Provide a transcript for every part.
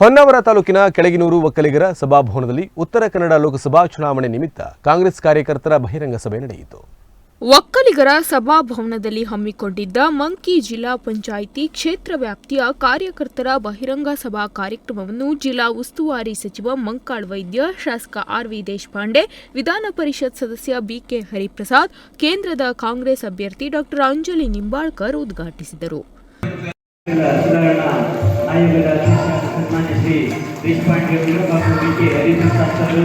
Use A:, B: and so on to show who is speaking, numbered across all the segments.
A: ಹೊನ್ನಾವರ ತಾಲೂಕಿನ ಕೆಳಗಿನೂರು ಒಕ್ಕಲಿಗರ ಸಭಾಭವನದಲ್ಲಿ ಉತ್ತರ ಕನ್ನಡ ಲೋಕಸಭಾ ಚುನಾವಣೆ ನಿಮಿತ್ತ ಕಾಂಗ್ರೆಸ್ ಕಾರ್ಯಕರ್ತರ ಬಹಿರಂಗ ಸಭೆ ನಡೆಯಿತು.
B: ಒಕ್ಕಲಿಗರ ಸಭಾಭವನದಲ್ಲಿ ಹಮ್ಮಿಕೊಂಡಿದ್ದ ಮಂಕಿ ಜಿಲ್ಲಾ ಪಂಚಾಯಿತಿ ಕ್ಷೇತ್ರ ವ್ಯಾಪ್ತಿಯ ಕಾರ್ಯಕರ್ತರ ಬಹಿರಂಗ ಸಭಾ ಕಾರ್ಯಕ್ರಮವನ್ನು ಜಿಲ್ಲಾ ಉಸ್ತುವಾರಿ ಸಚಿವ ಮಂಕಾಳ್ ವೈದ್ಯ, ಶಾಸಕ ಆರ್ವಿ ದೇಶಪಾಂಡೆ, ವಿಧಾನ ಪರಿಷತ್ ಸದಸ್ಯ ಬಿಕೆ ಹರಿಪ್ರಸಾದ್, ಕೇಂದ್ರದ ಕಾಂಗ್ರೆಸ್ ಅಭ್ಯರ್ಥಿ ಡಾಕ್ಟರ್ ಅಂಜಲಿ ನಿಂಬಾಳ್ಕರ್ ಉದ್ಘಾಟಿಸಿದರು.
C: ಸನ್ಮಾನ್ಯ ಶ್ರೀ ದೇಶಪಾಂಡೆ ಹಾಗೂ ಡಿ ಕೆ ಅವರು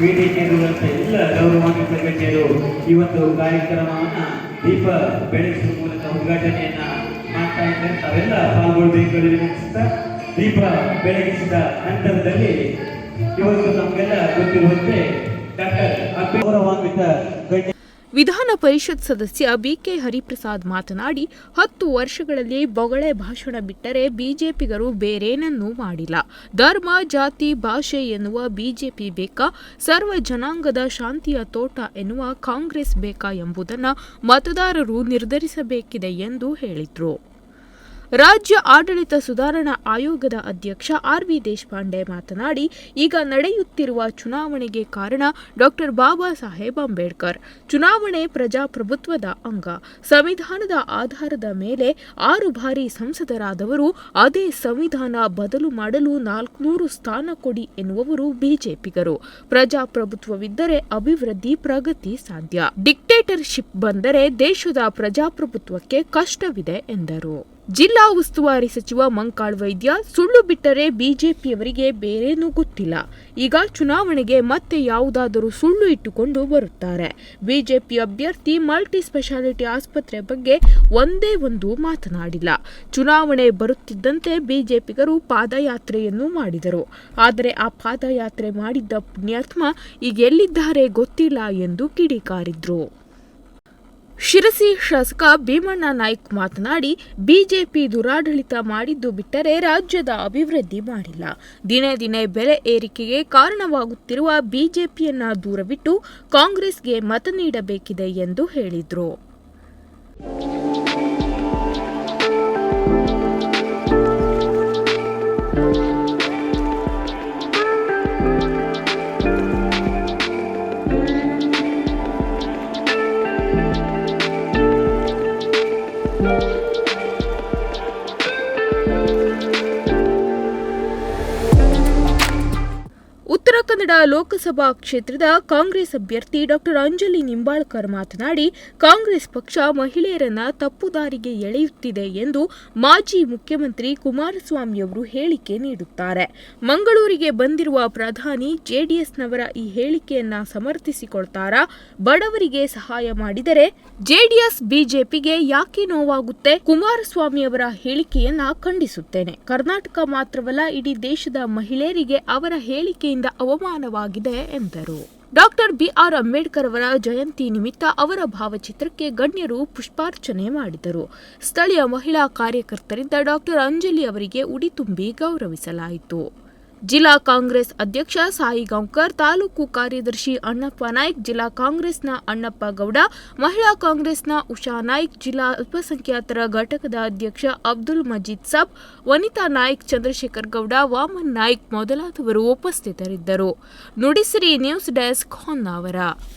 C: ವೇದಿಕೆಯಲ್ಲಿರುವಂಥ ಎಲ್ಲ ಗೌರವಾನ್ವಿತ ಗಣ್ಯರು ಈ ಒಂದು ಕಾರ್ಯಕ್ರಮವನ್ನು ದೀಪ ಬೆಳಗಿಸುವ ಮೂಲಕ ಉದ್ಘಾಟನೆಯನ್ನ ಮಾಡ್ತಾ ಇದ್ದಾರೆ. ತಾವೆಲ್ಲ ಪಾಲ್ಗೊಳ್ಬೇಕು ವಿನಂತಿಸ್ತಾ ದೀಪ ಬೆಳಗಿಸಿದ ನಂತರದಲ್ಲಿ ಇವತ್ತು ನಮಗೆಲ್ಲ ಗೊತ್ತಿರುವಂತೆ ಡಾಕ್ಟರ್ ಗೌರವಾನ್ವಿತ ಗಣ್ಯ
B: ವಿಧಾನ ಪರಿಷತ್ ಸದಸ್ಯ ಬಿಕೆ ಹರಿಪ್ರಸಾದ್ ಮಾತನಾಡಿ, ಹತ್ತು ವರ್ಷಗಳಲ್ಲಿ ಬೊಗಳೆ ಭಾಷಣ ಬಿಟ್ಟರೆ ಬಿಜೆಪಿಗರು ಬೇರೇನನ್ನೂ ಮಾಡಿಲ್ಲ. ಧರ್ಮ, ಜಾತಿ, ಭಾಷೆ ಎನ್ನುವ ಬಿಜೆಪಿ ಬೇಕಾ? ಸರ್ವ ಜನಾಂಗದ ಶಾಂತಿಯ ತೋಟ ಎನ್ನುವ ಕಾಂಗ್ರೆಸ್ ಬೇಕಾ ಎಂಬುದನ್ನು ಮತದಾರರು ನಿರ್ಧರಿಸಬೇಕಿದೆ ಎಂದು ಹೇಳಿದರು. ರಾಜ್ಯ ಆಡಳಿತ ಸುಧಾರಣಾ ಆಯೋಗದ ಅಧ್ಯಕ್ಷ ಆರ್ ವಿ ದೇಶಪಾಂಡೆ ಮಾತನಾಡಿ, ಈಗ ನಡೆಯುತ್ತಿರುವ ಚುನಾವಣೆಗೆ ಕಾರಣ ಡಾಕ್ಟರ್ ಬಾಬಾ ಸಾಹೇಬ್ ಅಂಬೇಡ್ಕರ್. ಚುನಾವಣೆ ಪ್ರಜಾಪ್ರಭುತ್ವದ ಅಂಗ. ಸಂವಿಧಾನದ ಆಧಾರದ ಮೇಲೆ ಆರು ಬಾರಿ ಸಂಸದರಾದವರು ಅದೇ ಸಂವಿಧಾನ ಬದಲು ಮಾಡಲು ನಾಲ್ಕುನೂರು ಸ್ಥಾನ ಕೊಡಿ ಎನ್ನುವವರು ಬಿಜೆಪಿಗರು. ಪ್ರಜಾಪ್ರಭುತ್ವವಿದ್ದರೆ ಅಭಿವೃದ್ಧಿ ಪ್ರಗತಿ ಸಾಧ್ಯ. ಡಿಕ್ಟೇಟರ್ಶಿಪ್ ಬಂದರೆ ದೇಶದ ಪ್ರಜಾಪ್ರಭುತ್ವಕ್ಕೆ ಕಷ್ಟವಿದೆ ಎಂದರು. ಜಿಲ್ಲಾ ಉಸ್ತುವಾರಿ ಸಚಿವ ಮಂಕಾಳ್ ವೈದ್ಯ ಸುಳ್ಳು ಬಿಟ್ಟರೆ ಬಿಜೆಪಿಯವರಿಗೆ ಬೇರೇನೂ ಗೊತ್ತಿಲ್ಲ. ಈಗ ಚುನಾವಣೆಗೆ ಮತ್ತೆ ಯಾವುದಾದರೂ ಸುಳ್ಳು ಇಟ್ಟುಕೊಂಡು ಬರುತ್ತಾರೆ. ಬಿಜೆಪಿ ಅಭ್ಯರ್ಥಿ ಮಲ್ಟಿ ಸ್ಪೆಷಾಲಿಟಿ ಆಸ್ಪತ್ರೆ ಬಗ್ಗೆ ಒಂದೇ ಒಂದು ಮಾತನಾಡಿಲ್ಲ. ಚುನಾವಣೆ ಬರುತ್ತಿದ್ದಂತೆ ಬಿಜೆಪಿಗರು ಪಾದಯಾತ್ರೆಯನ್ನು ಮಾಡಿದರು. ಆದರೆ ಆ ಪಾದಯಾತ್ರೆ ಮಾಡಿದ್ದ ಪುಣ್ಯಾತ್ಮ ಈಗ ಎಲ್ಲಿದ್ದಾರೆ ಗೊತ್ತಿಲ್ಲ ಎಂದು ಕಿಡಿಕಾರಿದ್ರು. ಶಿರಸಿ ಶಾಸಕ ಭೀಮಣ್ಣ ನಾಯ್ಕ್ ಮಾತನಾಡಿ, ಬಿಜೆಪಿ ದುರಾಡಳಿತ ಮಾಡಿದ್ದು ಬಿಟ್ಟರೆ ರಾಜ್ಯದ ಅಭಿವೃದ್ಧಿ ಮಾಡಿಲ್ಲ. ದಿನೇ ದಿನೇ ಬೆಲೆ ಏರಿಕೆಗೆ ಕಾರಣವಾಗುತ್ತಿರುವ ಬಿಜೆಪಿಯನ್ನ ದೂರವಿಟ್ಟು ಕಾಂಗ್ರೆಸ್ಗೆ ಮತ ನೀಡಬೇಕಿದೆ ಎಂದು ಹೇಳಿದರು. ಕನ್ನಡ ಲೋಕಸಭಾ ಕ್ಷೇತ್ರದ ಕಾಂಗ್ರೆಸ್ ಅಭ್ಯರ್ಥಿ ಡಾಕ್ಟರ್ ಅಂಜಲಿ ನಿಂಬಾಳ್ಕರ್ ಮಾತನಾಡಿ, ಕಾಂಗ್ರೆಸ್ ಪಕ್ಷ ಮಹಿಳೆಯರನ್ನ ತಪ್ಪು ದಾರಿಗೆ ಎಳೆಯುತ್ತಿದೆ ಎಂದು ಮಾಜಿ ಮುಖ್ಯಮಂತ್ರಿ ಕುಮಾರಸ್ವಾಮಿಯವರು ಹೇಳಿಕೆ ನೀಡುತ್ತಾರೆ. ಮಂಗಳೂರಿಗೆ ಬಂದಿರುವ ಪ್ರಧಾನಿ ಜೆಡಿಎಸ್ನವರ ಈ ಹೇಳಿಕೆಯನ್ನ ಸಮರ್ಥಿಸಿಕೊಳ್ತಾರಾ? ಬಡವರಿಗೆ ಸಹಾಯ ಮಾಡಿದರೆ ಜೆಡಿಎಸ್ ಬಿಜೆಪಿಗೆ ಯಾಕೆ ನೋವಾಗುತ್ತೆ? ಕುಮಾರಸ್ವಾಮಿ ಅವರ ಹೇಳಿಕೆಯನ್ನ ಖಂಡಿಸುತ್ತೇನೆ. ಕರ್ನಾಟಕ ಮಾತ್ರವಲ್ಲ, ಇಡೀ ದೇಶದ ಮಹಿಳೆಯರಿಗೆ ಅವರ ಹೇಳಿಕೆಯಿಂದ ಅವಮಾನವಾಗಿದೆ ಎಂದರು. ಡಾಕ್ಟರ್ ಬಿಆರ್ ಅಂಬೇಡ್ಕರ್ ಅವರ ಜಯಂತಿ ನಿಮಿತ್ತ ಅವರ ಭಾವಚಿತ್ರಕ್ಕೆ ಗಣ್ಯರು ಪುಷ್ಪಾರ್ಚನೆ ಮಾಡಿದರು. ಸ್ಥಳೀಯ ಮಹಿಳಾ ಕಾರ್ಯಕರ್ತರಿಂದ ಡಾಕ್ಟರ್ ಅಂಜಲಿ ಅವರಿಗೆ ಉಡಿ ತುಂಬಿ ಗೌರವಿಸಲಾಯಿತು. ಜಿಲ್ಲಾ ಕಾಂಗ್ರೆಸ್ ಅಧ್ಯಕ್ಷ ಸಾಯಿ ಗಾಂವ್ಕರ್ ತಾಲೂಕು ಕಾರ್ಯದರ್ಶಿ ಅಣ್ಣಪ್ಪ ನಾಯ್ಕ್, ಜಿಲ್ಲಾ ಕಾಂಗ್ರೆಸ್ನ ಅಣ್ಣಪ್ಪ ಗೌಡ, ಮಹಿಳಾ ಕಾಂಗ್ರೆಸ್ನ ಉಷಾ ನಾಯ್ಕ್, ಜಿಲ್ಲಾ ಅಲ್ಪಸಂಖ್ಯಾತರ ಘಟಕದ ಅಧ್ಯಕ್ಷ ಅಬ್ದುಲ್ ಮಜೀದ್ ಸಾಬ್, ವನಿತಾ ನಾಯ್ಕ್, ಚಂದ್ರಶೇಖರ್ ಗೌಡ, ವಾಮನ್ ನಾಯ್ಕ್ ಮೊದಲಾದವರು ಉಪಸ್ಥಿತರಿದ್ದರು. Nudisiri news desk Honnavar.